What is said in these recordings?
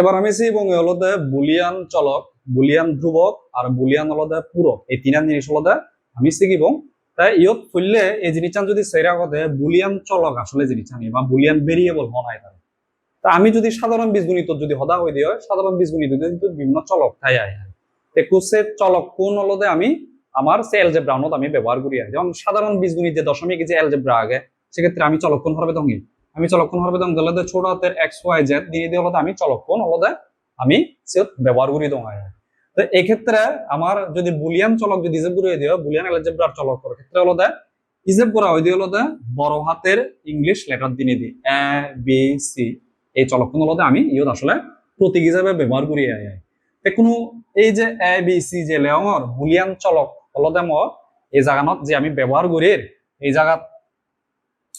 এবার আমি এবং হলদে বুলিয়ান চলক, বুলিয়ান ধ্রুবক আর বুলিয়ান হলদে পূরক। এই তিনান জিনিস হলদে আমি শিখিব তাই ইয়ত ফুললে এই জিনিসটা যদি সেরা কথা বুলিয়ান চলক আসলে জিনিস আনি বা বুলিয়ান ভেরিয়েবল হনাই তার। তা আমি যদি সাধারণ বীজগণিত যদি হদা হয়ে দিও সাধারণ বীজগণিত কিন্তু বিভিন্ন চলক ঠাই আয় তে কুসে চলক কোন হলদে আমি আমার সে এলজেব্রাউনত আমি ব্যবহার করি যেমন সাধারণ বীজগণিত যে দশমিক যে এলজেব্রা আগে, সেক্ষেত্রে আমি চলক্ষণ হবে দঙ্গি আমি চলক্ষণ হবে দঙ্গ হলদে ছোট হাতের এক্স ওয়াই জেড দিয়ে দিয়ে হলদে আমি চলক্ষণ হলদে আমি সে ব্যবহার করি দঙ্গায় তো এক্ষেত্রে আমার যদি বুলিয়ান চলক যদি হিসেব করে দিও, বুলিয়ান এলজেব্রার চলক করার ক্ষেত্রে হলদে হিসেব করা হয় দিয়ে হলদে বড় হাতের ইংলিশ লেটার দিয়ে দিই। এ বি সি এই চলক্ষণ হলদে আমি ইয়ত আসলে প্রতীক হিসাবে ব্যবহার করি তে কোনো এই যে এ বি সি যে লেয়ঙর বুলিয়ান চলক হলদে ম এই জাগানত যে আমি ব্যবহার করি, এই জায়গাত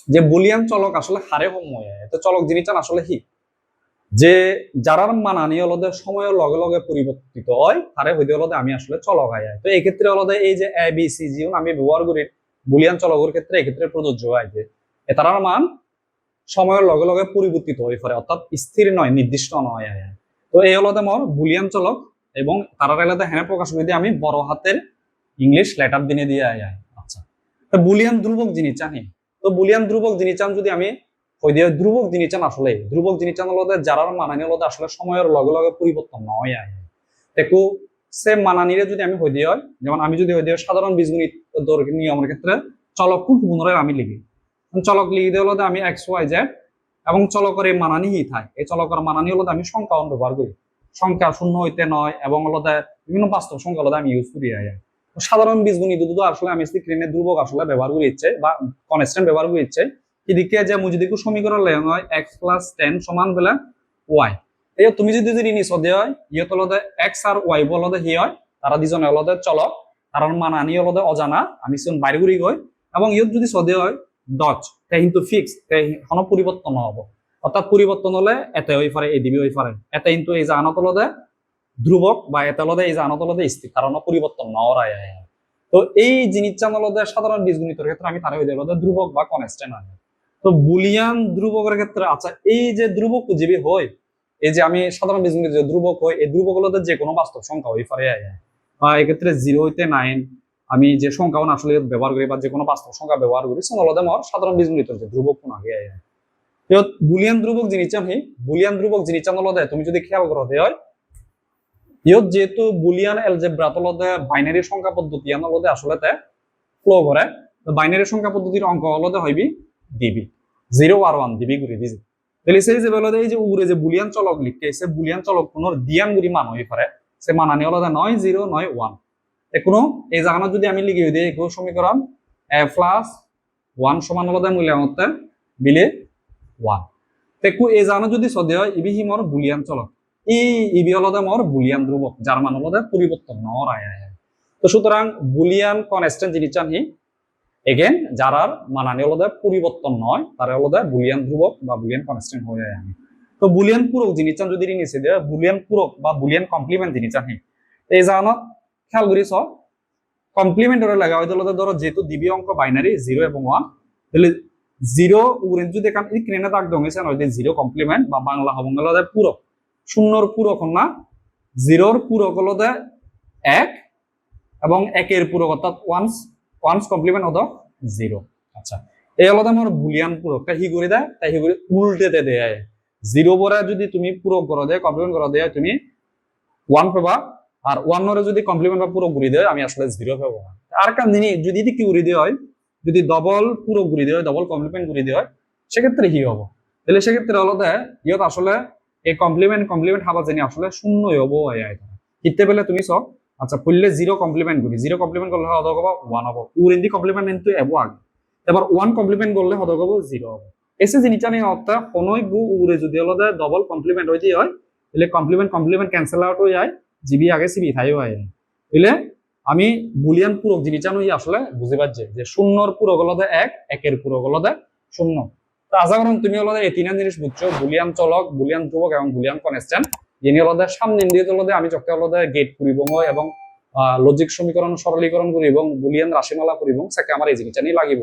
যে বুলিয়ান চলক আসলে হারে সময় তো চলক জিনিসটা আসলে কি যে যারার মানানি হলদে সময়ের লগে লগে পরিবর্তিত হয় তারে হইতে হলদে আমি আসলে চলক আয় তো এই ক্ষেত্রে হলদে এই যে এ বি সি জি আমি ব্যবহার করি, বুলিয়ান চলকের ক্ষেত্রে এই ক্ষেত্রে প্রযোজ্য হয় যে, এ তারার মান সময়ের লগে লগে পরিবর্তিত হয়ে পড়ে, অর্থাৎ স্থির নয়, নির্দিষ্ট নয় আয় তো এই হলদে মোর বুলিয়ান চলক এবং তারার এলাদে হ্যাঁ প্রকাশ করে আমি বড় হাতের ইংলিশ লেটার দিনে দিয়ে আয় আচ্ছা। তো বুলিয়ান ধ্রুবক জিনিস জানি তো বুলিয়ান ধ্রুবক জিনিস চান, যদি আমি ওই দিয়ে, ধ্রুবক জিনিস চান আসলে, ধ্রুবক জিনিস চান হলো যারার মানানি হলো আসলে সময়ের লগে লগে পরিবর্তন নয় আয় দেখো সে মানানিরে যদি আমি হই দিয়ে, যেমন আমি যদি হই দিয়ে, সাধারণ বীজগণিত নিয়মের ক্ষেত্রে চলক কোন পুনরায় আমি লিখি। চলক লিখি দিয়ে হলো আমি এক্স ওয়াই জেড এবং চলকের এই মানানি হি থাকে। এই চলকের মানানি হলো আমি সংখ্যা ব্যবহার করি। সংখ্যা শূন্য হইতে নয়, এবং হলো বিভিন্ন বাস্তব সংখ্যা হলো আমি ইউজ করি। আয় সাধারণ বীজগণিত দুটো আসলে আমি স্ক্রিনে ধ্রুবক আসলে ব্যবহার করে ইচ্ছে বা কনস্ট্যান্ট ব্যবহার করে ইচ্ছে। এদিকে যে মুজিদিকু সমীকরণ লেন হয় এক্স প্লাস টেন সমান বেলা ওয়াই এই তুমি যদি যদি নিচ দিয়ে হয় ইয়ে তলতে এক্স আর ওয়াই বলতে হি হয়, তারা দুজনে হলদে চলক তার মান আনি হলদে অজানা, আমি সিজন বাইরে ঘুরি গই এবং ইয়ত যদি সদে হয় দচ তে কিন্তু ফিক্স তে কোনো পরিবর্তন নহব। অর্থাৎ পরিবর্তন হলে এতে হয়ে পারে এই দিবি হয়ে পারে এতে কিন্তু এই জানাত হলদে ধ্রুবক বা এতে হলদে এই জানাত হলদে স্থির কারণ পরিবর্তন নরায় তো এই জিনিসটা হলদে সাধারণ বীজগণিতের ক্ষেত্রে আমি তার হয়ে হলদে ধ্রুবক বা কনস্ট্যান্ট হয় তো বুলিয়ান ধ্রুবকের ক্ষেত্রে আচ্ছা এই যে ধ্রুবক জীবী হয় এই যে আমি সাধারণ বীজগণিত যে ধ্রুবক হয় এই ধ্রুবক হলো যে কোনো বাস্তব সংখ্যা হয়ে পারে বা এক্ষেত্রে জিরো হইতে নাইন আমি যে সংখ্যা আসলে ব্যবহার করি বা যে কোনো বাস্তব সংখ্যা ব্যবহার করি, সে হলো আমার সাধারণ বীজগণিতের যে ধ্রুবক কোন আগে আয় বুলিয়ান ধ্রুবক জিনিস আমি বুলিয়ান ধ্রুবক জিনিস তুমি যদি খেয়াল করো হয় ইয়ত যেহেতু বুলিয়ান এলজেব্রাত হলদে বাইনারি সংখ্যা পদ্ধতি হলদে আসলে ফ্লো করে বাইনারি সংখ্যা পদ্ধতির অঙ্ক হলদে হইবি দিবি জিরো আর ওয়ান দিবি ঘুরে দিবি তাহলে সেই যে বলতে এই যে উড়ে যে বুলিয়ান চলক লিখতে সে বুলিয়ান চলক কোন দিয়ান গুড়ি মান হয়ে পারে সে মানানি হলো নয় জিরো নয় ওয়ান কোনো এই জায়গানো যদি আমি লিখে দিই একো সমীকরণ এ প্লাস ওয়ান সমান হলো মূল্যায়নতে বিলে ওয়ান দেখো এই জানো যদি সদে হয় ইবি হি মোর বুলিয়ান চলক। ই ইবি হলো মোর বুলিয়ান ধ্রুবক যার মান হলো পরিবর্তন নর আয় তো সুতরাং বুলিয়ান কনস্ট্যান্ট জিনিস জানি এগেন যারার মানানি হলো পরিবর্তন নয় তারা হলো বুলিয়ান ধ্রুবক বা বুলিয়ান কনস্ট্যান্ট হয়ে যায় আমি তো বুলিয়ান পূরক জিনিস যদি নিচে দেয় বুলিয়ান পূরক বা বুলিয়ান কমপ্লিমেন্ট জিনিস আনি এই জানো খেয়াল করি সব কমপ্লিমেন্ট ওরা লাগা হয়তো ধরো যেহেতু দিবি অঙ্ক বাইনারি জিরো এবং ওয়ান তাহলে জিরো যদি এখান ক্রেনে দাগ দঙেছে নয় জিরো কমপ্লিমেন্ট বা বাংলা হবঙ্গ হলো পূরক শূন্যর পূরক না, জিরোর পূরক হলো এক এবং একের পূরক অর্থাৎ ওয়ান্স ওয়ান্স কমপ্লিমেন্ট হতো জিরো। আচ্ছা এই হলো আমার বুলিয়ান পূরক। তাই করে দেয় তাই করে? উল্টেতে দেয় জিরো পরে যদি তুমি পূরক করো দেয় কমপ্লিমেন্ট করো দেয় তুমি ওয়ান পাবা। আর ওয়ান নরে যদি কমপ্লিমেন্ট বা পুরো ঘুরি দেয় আমি আসলে জিরো পাবো না। আর কারণ যদি কি ঘুরি দেওয়া হয়, যদি ডবল পুরো ঘুরি দেওয়া হয় ডবল কমপ্লিমেন্ট ঘুরি দেওয়া হয়, সেক্ষেত্রে হি হব? তাহলে সেক্ষেত্রে হলো দেয় ইয়ত আসলে এই কমপ্লিমেন্ট কমপ্লিমেন্ট হাবা জানি আসলে শূন্য হব হিতে পেলে তুমি সব আচ্ছা পড়লে জিরো কমপ্লিমেন্ট করি। জিরো কমপ্লিমেন্ট করলে হদ হব ওয়ান হব। উর ইন্দি কমপ্লিমেন্ট কিন্তু এবো আগে। এবার ওয়ান কমপ্লিমেন্ট করলে হদ হব জিরো হব। এসে জিনিসটা নিয়ে অর্থাৎ কোনোই গু উরে যদি হলো ডবল কমপ্লিমেন্ট হইতে হয়, তাহলে কমপ্লিমেন্ট কমপ্লিমেন্ট ক্যান্সেল আউট হয়ে যায়, জিবি আগে সিবি থাইও হয় বুঝলে আমি বুলিয়ান পূরক জিনিস জানো আসলে বুঝতে পারছি যে শূন্যর পূরক হলো এক একের পূরক হলো শূন্য। তো আশা করুন তুমি হলো এই তিনটা জিনিস বুঝছ, বুলিয়ান চলক, বুলিয়ান ধ্রুবক এবং বুলিয়ান কনস্ট্যান্ট যিনি হলো সামনে দিয়ে হলো আমি চক্কে হলো গেট করিব এবং লজিক সমীকরণ সরলীকরণ করি এবং বুলিয়ান রাশিমালা করিব সেকে আমার এই জিনিসটা নিয়ে লাগিব